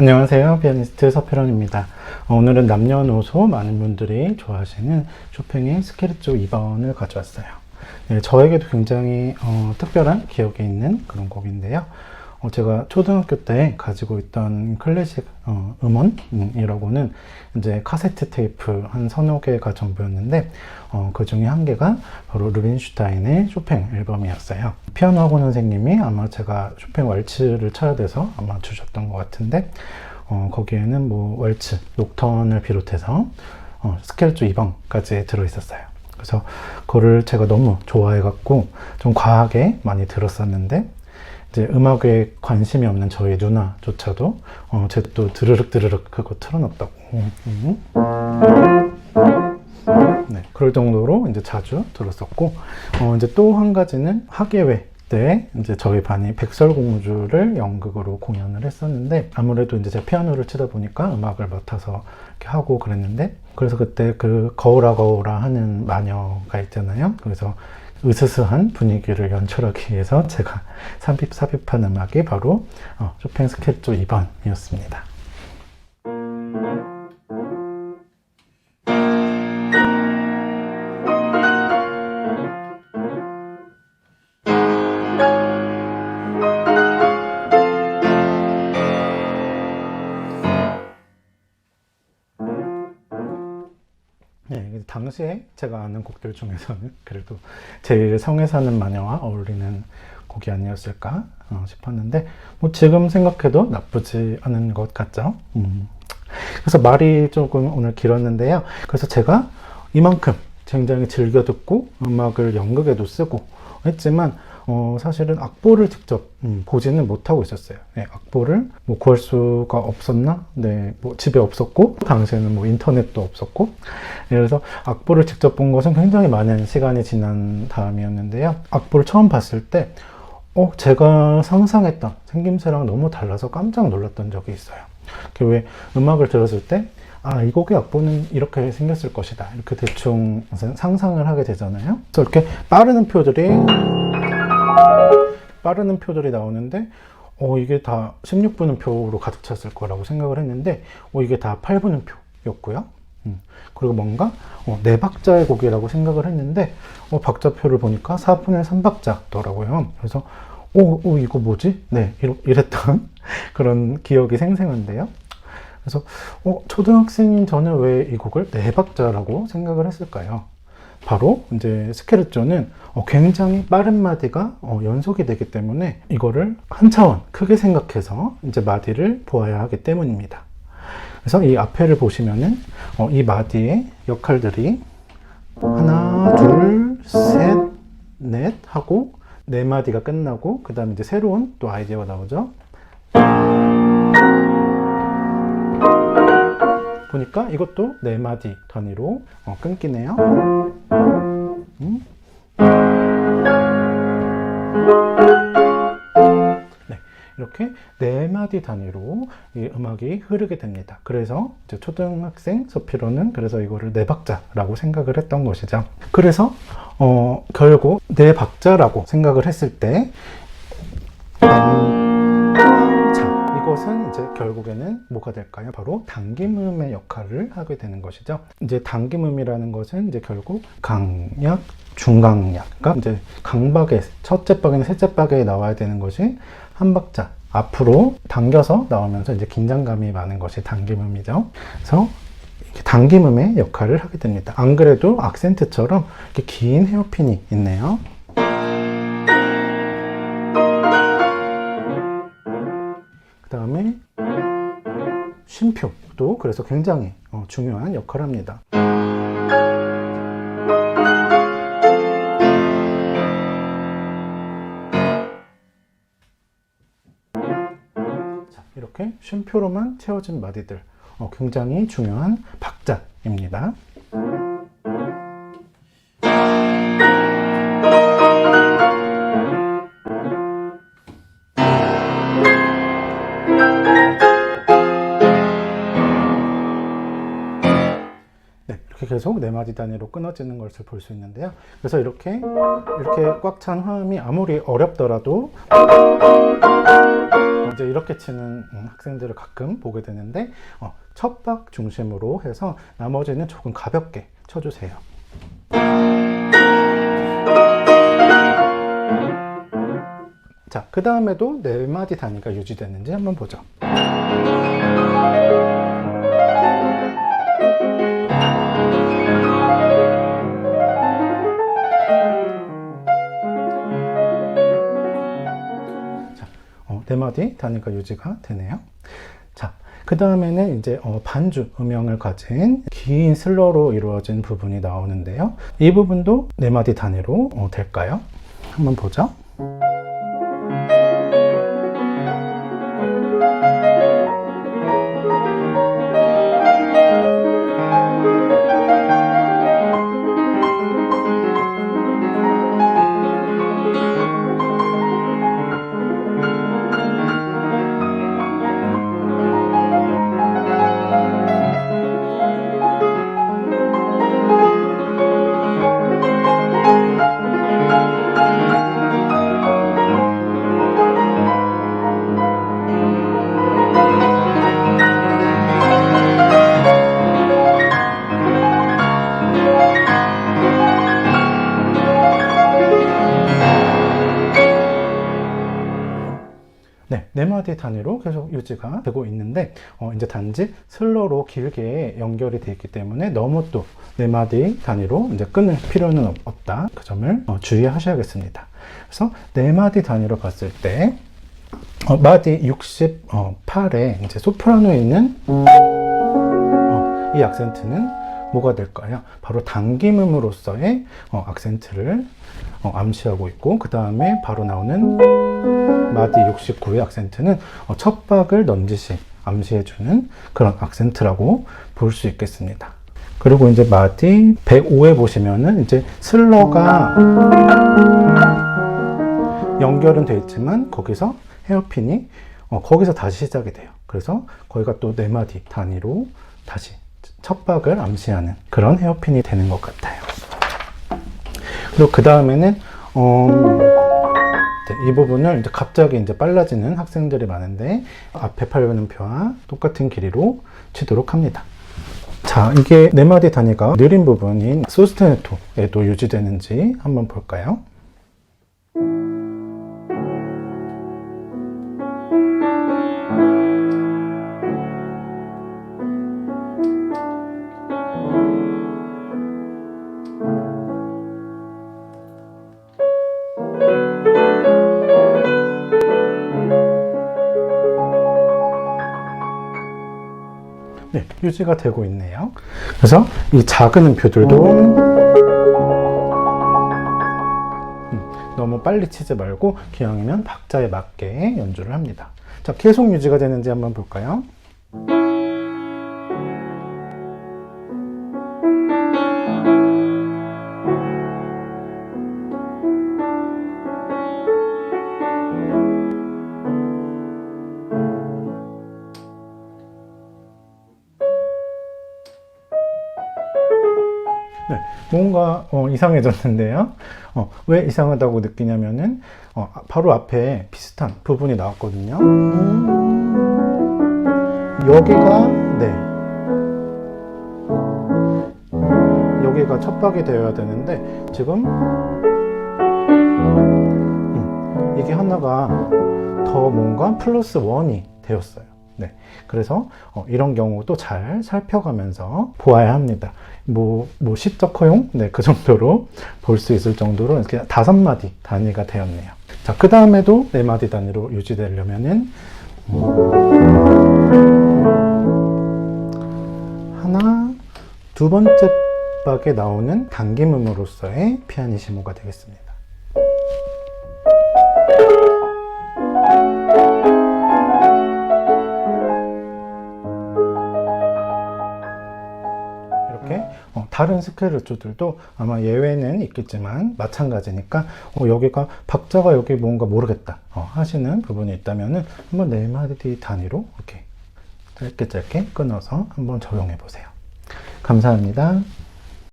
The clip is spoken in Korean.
안녕하세요. 피아니스트 서필원입니다. 어, 오늘은 남녀노소 많은 분들이 좋아하시는 쇼팽의 스케르초 2번을 가져왔어요. 네, 저에게도 굉장히 어, 특별한 기억에 있는 그런 곡인데요. 어, 제가 초등학교 때 가지고 있던 클래식 어, 음원이라고는 이제 카세트 테이프 한 서너 개가 전부였는데 어, 그 중에 한 개가 바로 루빈슈타인의 쇼팽 앨범이었어요. 피아노 학원 선생님이 아마 제가 쇼팽 왈츠를 쳐야 돼서 아마 주셨던 것 같은데 어, 거기에는 뭐 왈츠, 녹턴을 비롯해서 어, 스켈조 2번까지 들어있었어요. 그래서 그거를 제가 너무 좋아해갖고 좀 과하게 많이 들었었는데 이제 음악에 관심이 없는 저희 누나조차도 어, 제또 드르륵 드르륵 그거 틀어놨다고. 음. 네, 그럴 정도로 이제 자주 들었었고, 어, 이제 또 한 가지는 학예회 때 이제 저희 반이 백설공주를 연극으로 공연을 했었는데 아무래도 이제 제가 피아노를 치다 보니까 음악을 맡아서 이렇게 하고 그랬는데 그래서 그때 그 거울아 거울아 하는 마녀가 있잖아요. 그래서 으스스한 분위기를 연출하기 위해서 제가 삽입, 삽입한 음악이 바로 어, 쇼팽 스케조 2번이었습니다. 네, 당시에 제가 아는 곡들 중에서는 그래도 제일 성에 사는 마녀와 어울리는 곡이 아니었을까 어, 싶었는데 뭐 지금 생각해도 나쁘지 않은 것 같죠. 음. 그래서 말이 조금 오늘 길었는데요. 그래서 제가 이만큼 굉장히 즐겨 듣고 음악을 연극에도 쓰고 했지만 어, 사실은 악보를 직접 음, 보지는 못하고 있었어요. 네, 악보를 뭐 구할 수가 없었나? 네, 뭐 집에 없었고 당시에는 뭐 인터넷도 없었고 네, 그래서 악보를 직접 본 것은 굉장히 많은 시간이 지난 다음이었는데요. 악보를 처음 봤을 때 어, 제가 상상했던 생김새랑 너무 달라서 깜짝 놀랐던 적이 있어요. 그왜 음악을 들었을 때 아, 이 곡의 악보는 이렇게 생겼을 것이다. 이렇게 대충 상상을 하게 되잖아요. 그래서 이렇게 빠르는 표들이 빠르는 표들이 나오는데 어 이게 다 16분음표로 가득 찼을 거라고 생각을 했는데 어 이게 다 8분음표였고요. 음, 그리고 뭔가 어, 네 박자의 곡이라고 생각을 했는데 어, 박자표를 보니까 4분의 3박자더라고요. 그래서 어, 어 이거 뭐지? 네 이랬던 그런 기억이 생생한데요. 그래서 어, 초등학생인 저는 왜 이 곡을 네 박자라고 생각을 했을까요? 바로 이제 스케르초는 어, 굉장히 빠른 마디가 어, 연속이 되기 때문에 이거를 한 차원 크게 생각해서 이제 마디를 보아야 하기 때문입니다. 그래서 이 앞에를 보시면은 어, 이 마디의 역할들이 하나, 둘, 셋, 넷 하고 네 마디가 끝나고 그 다음에 이제 새로운 또 아이디어가 나오죠. 보니까 이것도 네 마디 단위로 어, 끊기네요. 음. 네, 이렇게 네 마디 단위로 이 음악이 흐르게 됩니다. 그래서 초등학생 서피로는 그래서 이거를 네 박자라고 생각을 했던 것이죠. 그래서 어, 결국 네 박자라고 생각을 했을 때 이것은 이제 결국에는 뭐가 될까요? 바로 당김음의 역할을 하게 되는 것이죠. 이제 당김음이라는 것은 이제 결국 강약, 중강약, 그러니까 이제 강박의 첫째 박이나 셋째 박에 나와야 되는 것이 한 박자 앞으로 당겨서 나오면서 이제 긴장감이 많은 것이 당김음이죠. 그래서 당김음의 역할을 하게 됩니다. 안 그래도 악센트처럼 이렇게 긴 헤어핀이 있네요. 쉼표도 그래서 굉장히 어, 중요한 역할을 합니다. 자, 이렇게 쉼표로만 채워진 마디들 어, 굉장히 중요한 박자입니다. 계속 네 마디 단위로 끊어지는 것을 볼 수 있는데요. 그래서 이렇게 이렇게 꽉 찬 화음이 아무리 어렵더라도 이제 이렇게 치는 음, 학생들을 가끔 보게 되는데 어, 첫박 중심으로 해서 나머지는 조금 가볍게 쳐주세요. 자, 그 다음에도 네 마디 단위가 유지되는지 한번 보죠. 마디 단위가 유지가 되네요. 자, 그 다음에는 이제 어, 반주 음영을 가진 긴 슬러로 이루어진 부분이 나오는데요. 이 부분도 네 마디 단위로 어, 될까요? 한번 보죠. 네, 네 마디 단위로 계속 유지가 되고 있는데 어, 이제 단지 슬러로 길게 연결이 되어 있기 때문에 너무 또 네 마디 단위로 이제 끊을 필요는 없- 없다. 그 점을 어, 주의하셔야겠습니다. 그래서 네 마디 단위로 봤을 때 어, 마디 68에 이제 소프라노에 있는 어, 이 악센트는 뭐가 될까요? 바로 당김음으로써의 어, 악센트를 어, 암시하고 있고 그 다음에 바로 나오는 마디 69의 악센트는 어, 첫 박을 넌지시 암시해주는 그런 악센트라고 볼 수 있겠습니다. 그리고 이제 마디 105에 보시면은 이제 슬러가 연결은 돼 있지만 거기서 헤어핀이 어, 거기서 다시 시작이 돼요. 그래서 거기가 또 네 마디 단위로 다시 첫 박을 암시하는 그런 헤어핀이 되는 것 같아요. 그리고 그 다음에는 어, 네, 이 부분을 이제 갑자기 이제 빨라지는 학생들이 많은데 앞에 팔변음표와 똑같은 길이로 치도록 합니다. 자, 이게 네 마디 단위가 느린 부분인 소스테네토에도 유지되는지 한번 볼까요? 네, 유지가 되고 있네요. 그래서 이 작은 음표들도 음, 너무 빨리 치지 말고 기왕이면 박자에 맞게 연주를 합니다. 자, 계속 유지가 되는지 한번 볼까요? 뭔가 어, 이상해졌는데요. 어, 왜 이상하다고 느끼냐면은 어, 바로 앞에 비슷한 부분이 나왔거든요. 여기가 네 여기가 첫 박이 되어야 되는데 지금 음, 이게 하나가 더 뭔가 플러스 원이 되었어요. 네, 그래서 어, 이런 경우도 잘 살펴가면서 보아야 합니다. 뭐, 뭐 시적 허용? 네, 그 정도로 볼 수 있을 정도로 이렇게 다섯 마디 단위가 되었네요. 자, 그 다음에도 네 마디 단위로 유지되려면은 음, 하나, 두 번째 박에 나오는 당김음으로써의 피아니시모가 되겠습니다. 이렇게 어, 다른 스케르초들도 아마 예외는 있겠지만 마찬가지니까 어, 여기가 박자가 여기 뭔가 모르겠다 어, 하시는 부분이 있다면은 한번 네 마디 단위로 이렇게 짧게 짧게 끊어서 한번 적용해 보세요. 감사합니다.